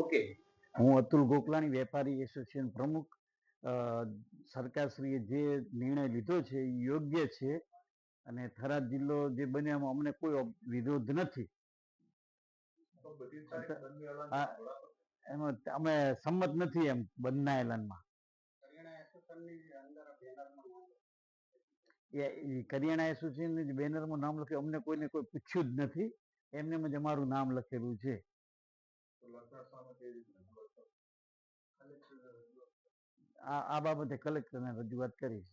Okay. હું અતુલ ગોકલાણી વેપારી association પ્રમુખ. સરકારશ્રીએ જે નિર્ણય લીધો છે એ યોગ્ય છે અને થરાદ જિલ્લો જે બન્યામાં અમને કોઈ વિરોધ નથી. એમાં અમે સંમત નથી એમ બંધના એલાનમાં. કરિયાણા એસોસિએશન બેનરમાં નામ લખ્યું અમને કોઈને કોઈ પૂછ્યું જ નથી. એમને જ અમારું નામ લખેલું છે. આ આ બાબતે કલેક્ટરને રજૂઆત કરી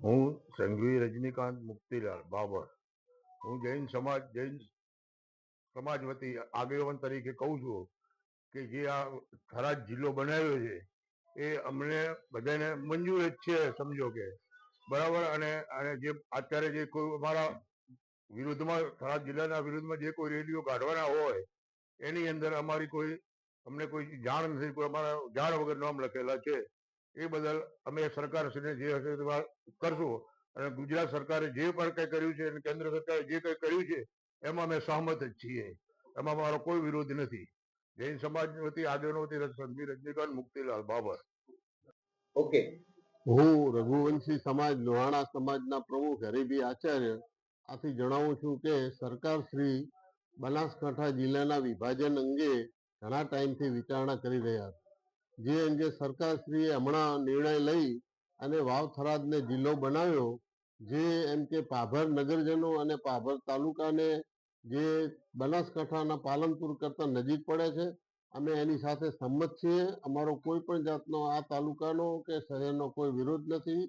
હું સંઘવી રજનીકાંત મુક્તિલાલ બાબર. હું જૈન સમાજ જૈન સમાજ વતી આગેવાન તરીકે કહું છું કે જે આ થરાદ જિલ્લો બનાવ્યો છે, એ અમને બધાને મંજૂર જ છે, સમજો કે. બરાબર? અને અને જે અત્યારે જે કોઈ અમારા વિરુદ્ધમાં થરાદ જિલ્લાના વિરુદ્ધમાં જે કોઈ રેલીઓ કાઢવાના હોય એની અંદર અમારી કોઈ અમને કોઈ જાણ નથી કોઈ અમારા જાણ વગર નામ લખેલા છે. એ બદલ અમે સરકારશ્રીને જે હશે કરશું. અને ગુજરાત સરકારે જે પણ કંઈ કર્યું છે અને કેન્દ્ર સરકારે જે કંઈ કર્યું છે એમાં અમે સહમત જ છીએ. એમાં મારો કોઈ વિરોધ નથી. જૈન સમાજ વતી આગેવાનો વતી સંઘવી રજનીકાંત મુક્તિલાલ બાબર. ઓકે. હું રઘુવંશી સમાજ લોહાણા સમાજના પ્રમુખ હરિભી આચાર્ય આથી જણાવું છું કે સરકાર શ્રી બનાસકાંઠા જિલ્લાના વિભાજન અંગે ઘણા ટાઈમથી વિચારણા કરી રહ્યા છે. જે અંગે સરકારશ્રીએ હમણાં નિર્ણય લઈ અને વાવ થરાદને જિલ્લો બનાવ્યો, જે એમ કે પાભર નગરજનો અને પાભર તાલુકાને જે બનાસકાંઠાના પાલનપુર કરતા નજીક પડે છે, અમે એની સાથે સંમત છીએ. અમારો કોઈ પણ જાતનો આ તાલુકાનો કે શહેરનો કોઈ વિરોધ નથી.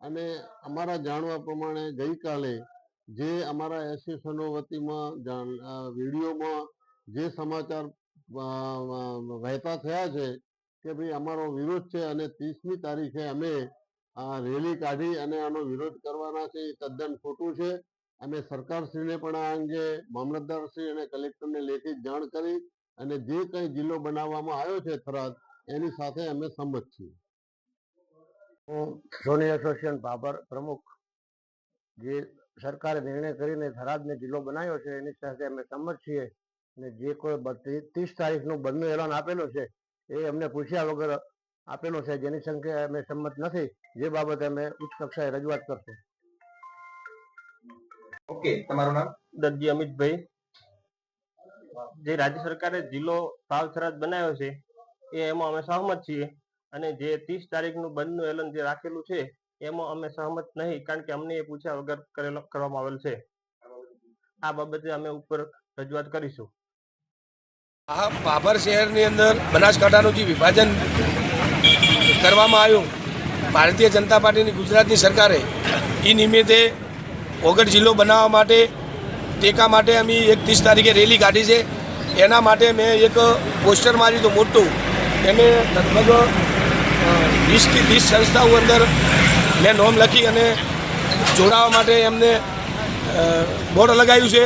અને અમારા જાણવા પ્રમાણે ગઈકાલે જે અમારા એસોસિએશનો વતીમાં વિડીયોમાં જે સમાચાર વહેતા થયા છે કે ભાઈ અમારો વિરોધ છે અને ત્રીસમી તારીખે અમે આ રેલી કાઢી અને આનો વિરોધ કરવાના છે, એ તદ્દન ખોટું છે. અમે સરકારશ્રીને પણ આ અંગે, મામલતદારશ્રી અને કલેક્ટરને લેખિત જાણ કરી અને જે કંઈ જિલ્લો બનાવવામાં આવ્યો છે થરાદ, એની સાથે અમે સંમત છીએ. હું સોની એસોસિએશન બાબર પ્રમુખ જે સરકારે નિર્ણય કરીને થરાદને જિલ્લો બનાવ્યો છે. એની સાથે અમે સંમત છીએ અને જે કોઈ ત્રીસ તારીખનું બંધનું એલાન આપેલું છે એ અમને પૂછ્યા વગર આપેલું છે જેની સંખ્યા અમે સંમત નથી. જે બાબતે અમે ઉચ્ચ કક્ષાએ રજૂઆત કરશું. ઓકે તમારું નામ? દરજી અમિતભાઈ. જે રાજ્ય સરકારે જિલ્લો સાવ થરાદ બનાવ્યો છે એ એમાં અમે સહમત છીએ. અને જે ત્રીસ તારીખનું બંધનું એલન જે રાખેલું છે એમાં અમે સહમત નહીં, કારણ કે અમને એ પૂછ્યા વગર કરેલો, કરવામાં આવેલ છે. આ બાબતે અમે ઉપર રજૂઆત કરીશું. આ બાબર શહેરની અંદર બનાસકાંઠાનું જે વિભાજન કરવામાં આવ્યું, ભારતીય જનતા પાર્ટીની ગુજરાતની સરકારે એ નિમિત્તે ઓગઢ જિલ્લો બનાવવા માટે, ટેકા માટે અમે એક ત્રીસ તારીખે રેલી કાઢી છે. એના માટે મેં એક પોસ્ટર માર્યું હતું મોટું. એને લગભગ વીસથી ત્રીસ સંસ્થાઓ અંદર મેં નોમ લખી અને જોડાવા માટે એમને બોર્ડ લગાવ્યું છે.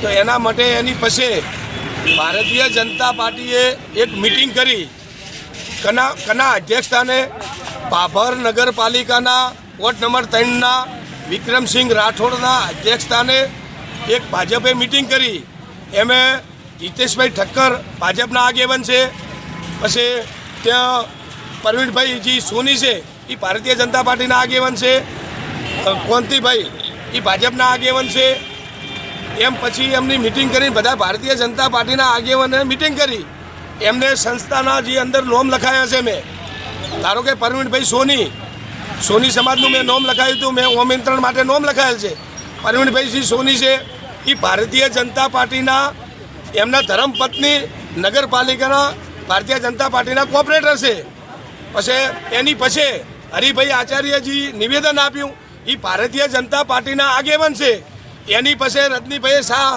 તો એના માટે એની પાસે ભારતીય જનતા પાર્ટીએ એક મિટિંગ કરી. કના કના અધ્યક્ષસ્થાને પાભર નગરપાલિકાના વોર્ડ નંબર ત્રણના વિક્રમસિંહ રાઠોડના અધ્યક્ષસ્થાને એક ભાજપે મિટિંગ કરી. એમે જીતેશભાઈ ઠક્કર ભાજપના આગેવાન છે. પછી ત્યાં પરવીણભાઈ જી સોની છે, એ ભારતીય જનતા પાર્ટીના આગેવાન છે. કોંતીભાઈ એ ભાજપના આગેવાન છે. એમ પછી એમની મિટિંગ કરી બધા ભારતીય જનતા પાર્ટીના આગેવાને મિટિંગ કરી. એમને સંસ્થાના જે અંદર નોમ લખાયા છે મેં. ધારો કે પરવીણભાઈ સોની સોની સમાજનું મેં નોમ લખાયું હતું, મેં ઓમેન્ત્રણ માટે નોમ લખાયેલ છે. પરવીણભાઈ શ્રી સોની છે, એ ભારતીય જનતા પાર્ટીના એમના ધર્મપત્ની, નગરપાલિકાના ભારતીય જનતા પાર્ટીના કોર્પોરેટર છે. પછી એની પછી હરિભાઈ આચાર્યજી નિવેદન આપ્યું એ ભારતીય જનતા પાર્ટીના આગેવાન છે. એની પાસે રજનીભાઈએ શાહ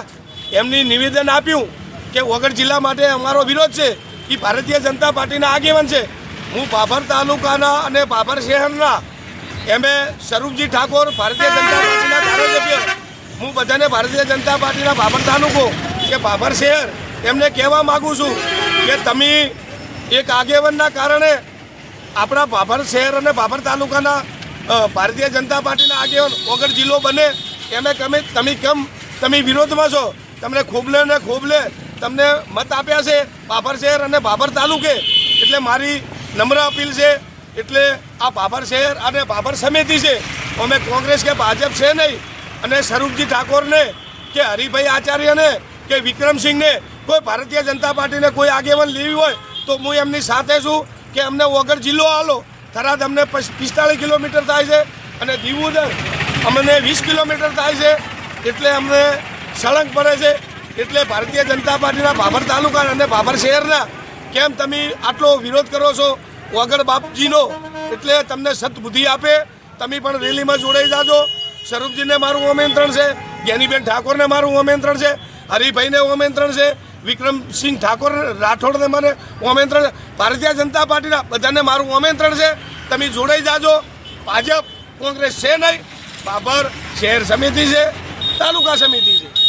એમની નિવેદન આપ્યું કે વગર જિલ્લા માટે અમારો વિરોધ છે. એ ભારતીય જનતા પાર્ટીના આગેવાન છે. હું બાભર તાલુકાના અને બાભર શહેરના એમે. સ્વરૂપજી ઠાકોર ભારતીય જનતા પાર્ટીના ધારાસભ્ય. હું બધાને ભારતીય જનતા પાર્ટીના ભાભર તાલુકો કે બાબર શહેર એમને કહેવા માગું છું કે તમે એક આગેવાનના કારણે આપણા ભાભર શહેર અને ભાભર તાલુકાના ભારતીય જનતા પાર્ટીના આગેવાન વગર જિલ્લો બને. એમે તમે તમે કેમ તમે વિરોધમાં છો? તમને ખોબલે ને ખોબલે તમને મત આપ્યા છે ભાભર શહેર અને ભાભર તાલુકે. એટલે મારી નમ્ર અપીલ છે, એટલે આ ભાભર શહેર અને ભાભર સમિતિ છે. અમે કોંગ્રેસ કે ભાજપ છે નહીં. અને સ્વરૂપજી ઠાકોરને કે હરિભાઈ આચાર્યને કે વિક્રમસિંહને કોઈ ભારતીય જનતા પાર્ટીને કોઈ આગેવાન લેવી હોય તો હું એમની સાથે છું. કે અમને વગર જિલ્લો આલો થરાદ અમને પિસ્તાળીસ કિલોમીટર થાય છે અને દીવુદર અમને વીસ કિલોમીટર થાય છે. એટલે અમને સળંગ પડે છે. એટલે ભારતીય જનતા પાર્ટીના ભાભર તાલુકા અને ભાભર શહેરના, કેમ તમે આટલો વિરોધ કરો છો? વગર બાપજીનો. એટલે તમને સદબુદ્ધિ આપે. તમે પણ રેલીમાં જોડાઈ જાજો. સ્વરૂપજીને મારું આમંત્રણ છે. જ્ઞાનીબેન ઠાકોરને મારું આમંત્રણ છે. હરિભાઈને આમંત્રણ છે. વિક્રમસિંહ ઠાકોર રાઠોડને મને આમંત્રણ ભારતીય જનતા પાર્ટીના બધાને મારું આમંત્રણ છે. તમે જોડાઈ જાજો. ભાજપ, કોંગ્રેસ છે નહીં. બાબર શહેર સમિતિ છે. તાલુકા સમિતિ છે.